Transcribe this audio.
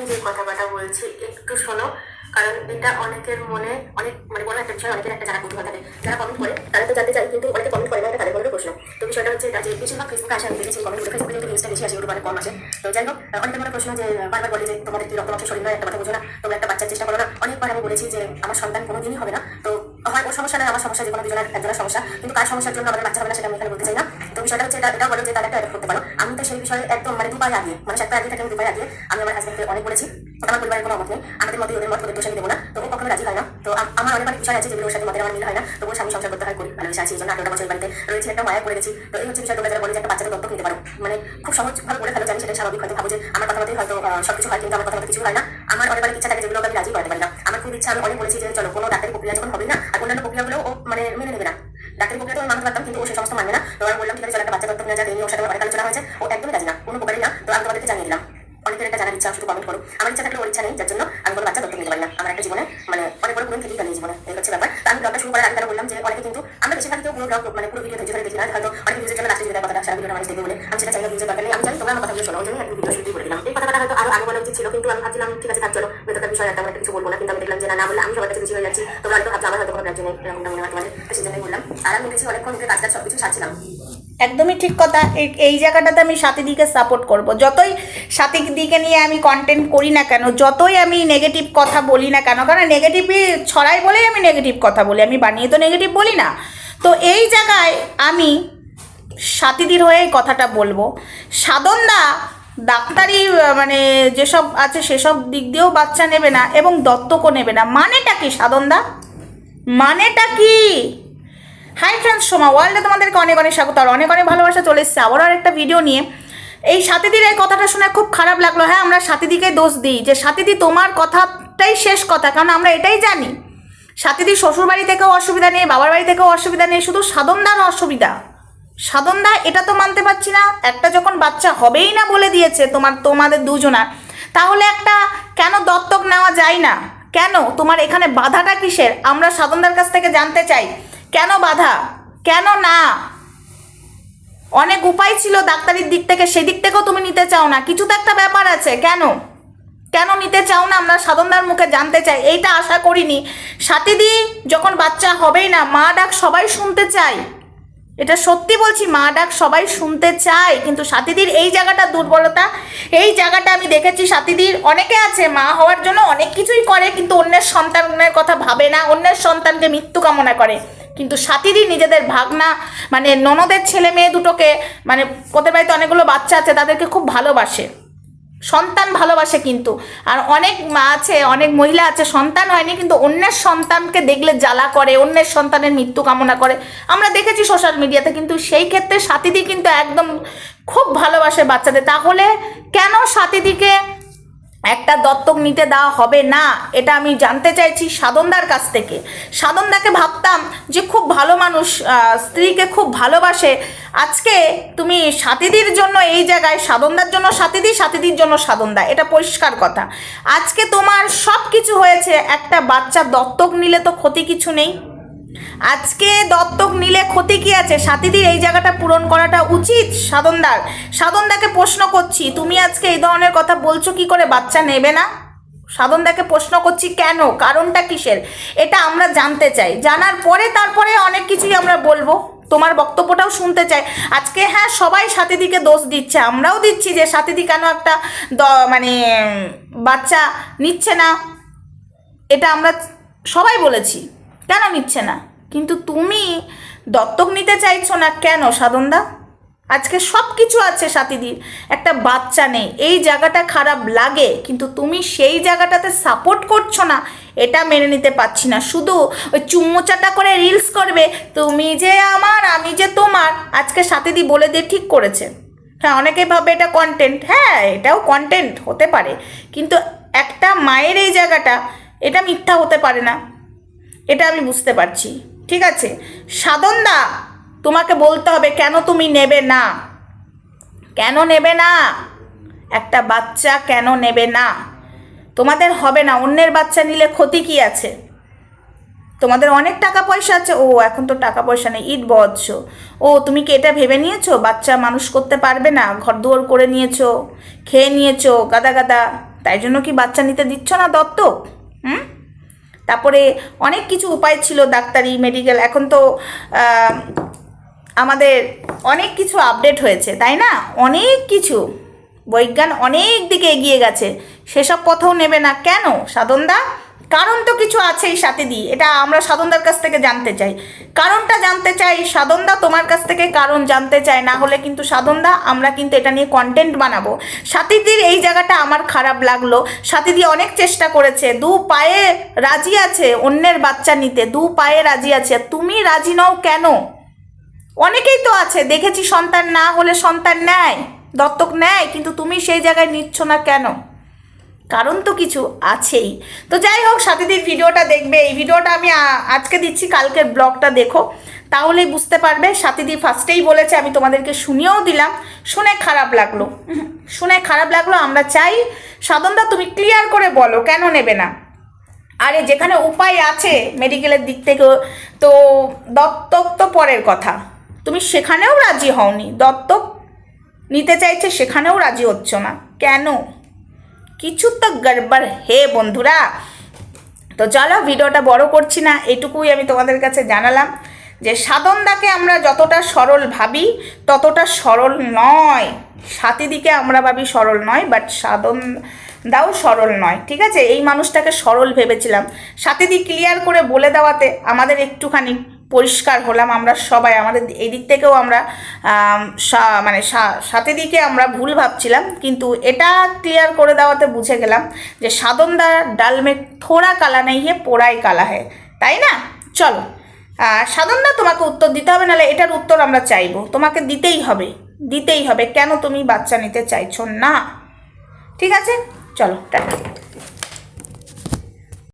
আমি যে কথাটা বলছি, একটু শোনো, কারণ এটা অনেকের মনে, অনেক মানে মনে একটা বিষয় অনেকের একটা জানা কৌতূহল থাকে। যারা কমেন্ট করে, তারা তো জানতে চাই কিন্তু অনেকে কমেন্ট করে না তাদের বলবে প্রশ্ন। তো বিষয়টা হচ্ছে এটা যে, বেশিরভাগ ফেসবুকে আসে আমি দেখেছি কমেন্ট করে ফেসবুকে কিন্তু বেশি আসে ইউটিউবে অনেক কম আসে। তো যাই হোক অনেকের মনে প্রশ্ন যে, বারবার বলে যে, তোমাদের কি রক্ত মাংস শরীর নয়, একটা কথা বোঝো না, তোমরা একটা বাচ্চার চেষ্টা করো না। অনেকবার আমি বলেছি যে, আমার সন্তান কোনোদিনই হবে না। তো হয়, ওর সমস্যা নয়, আমার সমস্যা, যে কোনো দুজনের, একজনের সমস্যা। কিন্তু কার সমস্যার জন্য আমাদের বাচ্চা হবে না সেটা আমি এখানে বলতে চাই না। তো বিষয়টা হচ্ছে, এটা, এটাও বলো যে তারা একটা করতে পারো। আমি তো সেই বিষয়ে একদম মানে দুপাই আগে মানে সাতটা আগে থেকে, আমি দুপায় আগে আমি আমার হাজব্যান্ডকে অনেক বলেছি। আমার পরিবারের কোনো মত নেই। আমাদের মধ্যে ওদের মত ওদের দোষ দেবো না তো কখনো রাজি হয় না। তো আমার অনেক অনেক বিষয় আছে যেগুলো ওর সাথে মতের আমার মিল হয় না। তবুও স্বামী সংসার করতে হয় করি। ভালোবেসে আছি এই জন্য আঠারোটা বছর বাড়িতে রয়েছে একটা মায়া করে গেছি। তো এই হচ্ছে বিষয় তোমরা যারা বলে যে একটা বাচ্চাকে দত্তক নিতে পারো। মানে খুব সহজ ভাবে বলে ফেলো জানি সেটা স্বাভাবিক হয়তো ভাবো যে আমার কথা মতেই হয়তো আহ, সবকিছু হয় কিন্তু আমার কথা মতো কিছু হয় না। আমার অনেক অনেক ইচ্ছা থাকে যেগুলো আমি রাজি করতে পারি না। আমার খুব ইচ্ছা আমি অনেক বলেছি যে চলো কোনো ডাক্তারি প্রক্রিয়া যখন হবে না আর অন্যান্য প্রক্রিয়াগুলো ও মানে মেনে নেবে না। ডাক্তারি প্রক্রিয়া তো আমি মানতে পারতাম কিন্তু ও সেই সমস্ত মানবে না। তো আমি বললাম ঠিক আছে চলো একটা বাচ্চা দত্তক নেওয়া এই নিয়ে ওর সাথে অনেক আলোচনা হয়েছে ও একদমই রাজি না কোনো প্রকারই না তো আমি তোমাদেরকে জানিয়ে দিলাম অনেকের একটা জানার ইচ্ছা শুধু কমেন্ট করো আমার ইচ্ছা নেই যার জন্য আমি কোনো বাচ্চা দত্তক নিতে পারি না। আমার একটা জীবনে মানে অনেক বড় থেকেই গেল জীবনে এই হচ্ছে ব্যাপার। তো আমি ব্লগটা শুরু করার আগে তারা বললাম যে, অনেকে কিন্তু, আমরা বেশিরভাগ কেউ পুরো ব্লগ মানে পুরো ভিডিও ধৈর্য ধরে দেখি না, হয়তো অনেক ভিউজের জন্য লাস্টে যদি কথাটা, সারা ভিডিওটা মানুষ দেখবে বলে। আমি সেটা চাই না ভিউজের আমি জানি তোমরা আমার কথাগুলো শোনো, ওই জন্য আমি ভিডিও শুরু করে দিলাম। এই কথাটা হয়তো আরও আগে বলা উচিত ছিল, কিন্তু আমি ভাবছিলাম, ঠিক আছে, থাক, চলো, ভেতরকার বিষয় একটা কিছু বলব না। কিন্তু আমি দেখলাম যে, না বললে আমি সবার কাছে বেশি হয়ে যাচ্ছি। তোমরা হয়তো ভাবছ, আমার হয়তো কোনো ব্যাগ নেই এরকমটা মনে হয় তোমাদের সেই জন্যই বললাম। আর আমি দেখছি অনেকক্ষণ কাজটা সবকিছু সারছিলাম। একদমই ঠিক কথা। এই- জায়গাটাতে আমি সাথীদিকে সাপোর্ট করব। যতই সাথীদিকে নিয়ে আমি কন্টেন্ট করি না কেন, যতই আমি নেগেটিভ কথা বলি না কেন, কারণ নেগেটিভই ছড়াই বলেই আমি নেগেটিভ কথা বলি। আমি বানিয়ে তো নেগেটিভ বলি না। তো এই জায়গায় আমি সাথীদির হয়ে কথাটা বলব। সাধনদা ডাক্তারি মানে যেসব আছে সেসব দিক দিয়েও বাচ্চা নেবে না এবং দত্তকও নেবে না। মানেটা কি সাধনদা? মানেটা কি? হাই ফ্রেন্ডস সোমা ওয়ার্ল্ডে তোমাদেরকে অনেক অনেক স্বাগত আর অনেক অনেক ভালোবাসা চলে এসছে। আবারও আরেকটা ভিডিও নিয়ে। এই সাথীদির এই কথাটা শুনে খুব খারাপ লাগল। হ্যাঁ আমরা সাথীদিকে দোষ দিই। যে সাথীদি তোমার কথাটাই শেষ কথা, কারণ আমরা এটাই জানি। সাথীদির শ্বশুরবাড়ি থেকেও অসুবিধা নেই, বাবার বাড়ি থেকেও অসুবিধা নেই, শুধু সাধনদার অসুবিধা। সাধনদা এটা তো মানতে পারছি না। একটা যখন বাচ্চা হবেই না বলে দিয়েছে তোমার, তোমাদের দুজনার, তাহলে একটা কেন দত্তক নেওয়া যায় না? কেন? তোমার এখানে বাধাটা কিসের? আমরা সাধনদার কাছ থেকে জানতে চাই। কেন বাধা? কেন না? অনেক উপায় ছিল ডাক্তারির দিক থেকে, সেদিক থেকেও তুমি নিতে চাও না। কিছু তো একটা ব্যাপার আছে। কেন? কেন নিতে চাও না? আমরা সাধনদার মুখে জানতে চাই। এইটা আশা করিনি। সাথীদি যখন বাচ্চা হবেই না, মা ডাক সবাই শুনতে চাই এটা সত্যি বলছি, মা ডাক সবাই শুনতে চায়, কিন্তু সাথীদির এই জায়গাটা দুর্বলতা। এই জায়গাটা আমি দেখেছি সাথীদির, অনেকে আছে মা হওয়ার জন্য অনেক কিছুই করে, কিন্তু অন্যের সন্তানের কথা ভাবে না, অন্যের সন্তানকে মৃত্যু কামনা করে। কিন্তু সাথীদের নিজেদের ভাগনা মানে ননদের ছেলে মেয়ে দুটোকে মানে ওদের বাড়িতে অনেকগুলো বাচ্চা আছে, তাদেরকে খুব ভালোবাসে। সন্তান ভালোবাসে কিন্তু। আর অনেক মা আছে, অনেক মহিলা আছে, সন্তান হয়নি কিন্তু অন্যের সন্তানকে দেখলে জ্বালা করে, অন্যের সন্তানের মৃত্যু কামনা করে। আমরা দেখেছি সোশ্যাল মিডিয়াতে কিন্তু সেই ক্ষেত্রে সাথীদি কিন্তু একদম খুব ভালোবাসে বাচ্চাদের। তাহলে কেন সাথীদিকে একটা দত্তক নিতে দেওয়া হবে না, এটা আমি জানতে চাইছি সাধনদার কাছ থেকে। সাধনদাকে ভাবতাম যে খুব ভালো মানুষ স্ত্রীকে খুব ভালোবাসে। আজকে তুমি সাথীদির জন্য এই জায়গায়, সাধনদার জন্য সাথীদি, সাথীদির জন্য সাধনদা, এটা পরিষ্কার কথা। আজকে তোমার সব কিছু হয়েছে, একটা বাচ্চা দত্তক নিলে তো ক্ষতি কিছু নেই। আজকে দত্তক নিলে ক্ষতি কি আছে? সাথীদির এই জায়গাটা পূরণ করাটা উচিত? সাধনদার, সাধনদাকে প্রশ্ন করছি, তুমি আজকে এই ধরনের কথা বলছো, কি করে বাচ্চা নেবে না? সাধনদাকে প্রশ্ন করছি কেন? কারণটা কিসের? এটা আমরা জানতে চাই। জানার পরে তারপরে অনেক কিছুই আমরা বলব। তোমার বক্তব্যটাও শুনতে চাই। আজকে হ্যাঁ সবাই সাথীদিকে দোষ দিচ্ছে। আমরাও দিচ্ছি যে সাথীদি কেন একটা মানে বাচ্চা নিচ্ছে না? এটা আমরা সবাই বলেছি। কেন নিচ্ছে না? কিন্তু তুমি দত্তক নিতে চাইছো না কেন, সাধনদা? আজকে সব কিছু আছে সাথীদির। একটা বাচ্চা নেই, এই জায়গাটা খারাপ লাগে, কিন্তু তুমি সেই জায়গাটাতে সাপোর্ট করছ না, এটা মেনে নিতে পারছি না। শুধু ওই চুম্মোচাটা করে রিলস করবে, তুমি যে আমার, আমি যে তোমার, আজকে সাথীদি বলে দিয়ে ঠিক করেছে। হ্যাঁ অনেকেই ভাবে এটা কন্টেন্ট হ্যাঁ এটাও কন্টেন্ট হতে পারে, কিন্তু একটা মায়ের এই জায়গাটা, এটা মিথ্যা হতে পারে না, এটা আমি বুঝতে পারছি। ঠিক আছে? সাধনদা, তোমাকে বলতে হবে, কেন তুমি নেবে না? কেন নেবে না? একটা বাচ্চা কেন নেবে না? তোমাদের হবে না, অন্যের বাচ্চা নিলে ক্ষতি কি আছে? তোমাদের অনেক টাকা পয়সা আছে। ও, এখন তো টাকা পয়সা নেই, ইট বৎস ও, তুমি কি এটা ভেবে নিয়েছো? বাচ্চা মানুষ করতে পারবে না ঘর দুয়ার করে নিয়েছো, খেয়ে নিয়েছো, গাদা গাদা। তাই জন্য কি বাচ্চা নিতে দিচ্ছ না দত্তক? হুম? তারপরে অনেক কিছু উপায় ছিল ডাক্তারি মেডিকেল এখন তো আমাদের অনেক কিছু আপডেট হয়েছে, তাই না? অনেক কিছু। বৈজ্ঞান অনেক দিকে এগিয়ে গেছে। সেসব পথেও নেবে না। কেন? সাধনদা কারণ তো কিছু আছেই সাথে দি এটা আমরা সাধনদার কাছ থেকে জানতে চাই। কারণটা জানতে চাই, সাধনদা তোমার কাছ থেকে কারণ জানতে চাই না হলে কিন্তু সাধনদা, আমরা কিন্তু এটা নিয়ে কন্টেন্ট বানাবো। সাথীদির এই জায়গাটা আমার খারাপ লাগল। সাথীদি অনেক চেষ্টা করেছে, দু পায়ে রাজি আছে অন্যের বাচ্চা নিতে, দু পায়ে রাজি আছে, তুমি রাজি নও কেন? অনেকেই তো আছে, দেখেছি সন্তান না হলে সন্তান নেয়, দত্তক নেয়, কিন্তু তুমি সেই জায়গায় নিচ্ছ না কেন? কারণ তো কিছু আছেই। তো যাই হোক সাথীদের ভিডিওটা দেখবে। এই ভিডিওটা আমি আজকে দিচ্ছি, কালকের ব্লগটা দেখো। তাহলেই বুঝতে পারবে, সাথীদি ফার্স্টেই বলেছে, আমি তোমাদেরকে শুনিয়েও দিলাম, শুনে খারাপ লাগল। শুনে খারাপ লাগল, আমরা চাই, সাধনদা, তুমি ক্লিয়ার করে বলো, কেন নেবে না? আরে, যেখানে উপায় আছে মেডিকেলের দিক থেকে, তো দত্তক তো পরের কথা। তুমি সেখানেও রাজি হওনি। দত্তক নিতে চাইছে, সেখানেও রাজি হচ্ছ না। কেন? কিছু তো গড়বড় হে বন্ধুরা। তো চলো ভিডিওটা বড় করছি না, এটুকুই আমি তোমাদের কাছে জানালাম যে সাধনদাকে আমরা যতটা সরল ভাবি, ততটা সরল নয়। সাথীদিকে আমরা ভাবি সরল নয় বাট সাধন দাও সরল নয়, ঠিক আছে? এই মানুষটাকে সরল ভেবেছিলাম। সাথীদি ক্লিয়ার করে বলে দেওয়াতে আমাদের একটুখানি পরিষ্কার হলাম, আমরা সবাই, আমাদের এই দিক থেকেও আমরা মানে সাথে দিকে আমরা ভুল ভাবছিলাম, কিন্তু এটা ক্লিয়ার করে দেওয়াতে বুঝে গেলাম যে সাধনদা ডাল মে থোড়া কালা নেই হে, পোড়াই কালা হে। তাই না? চলো। সাধনদা তোমাকে উত্তর দিতে হবে, নাহলে এটার উত্তর আমরা চাইব। তোমাকে দিতেই হবে দিতেই হবে। কেন তুমি বাচ্চা নিতে চাইছো না? ঠিক আছে? চলো, টাটা।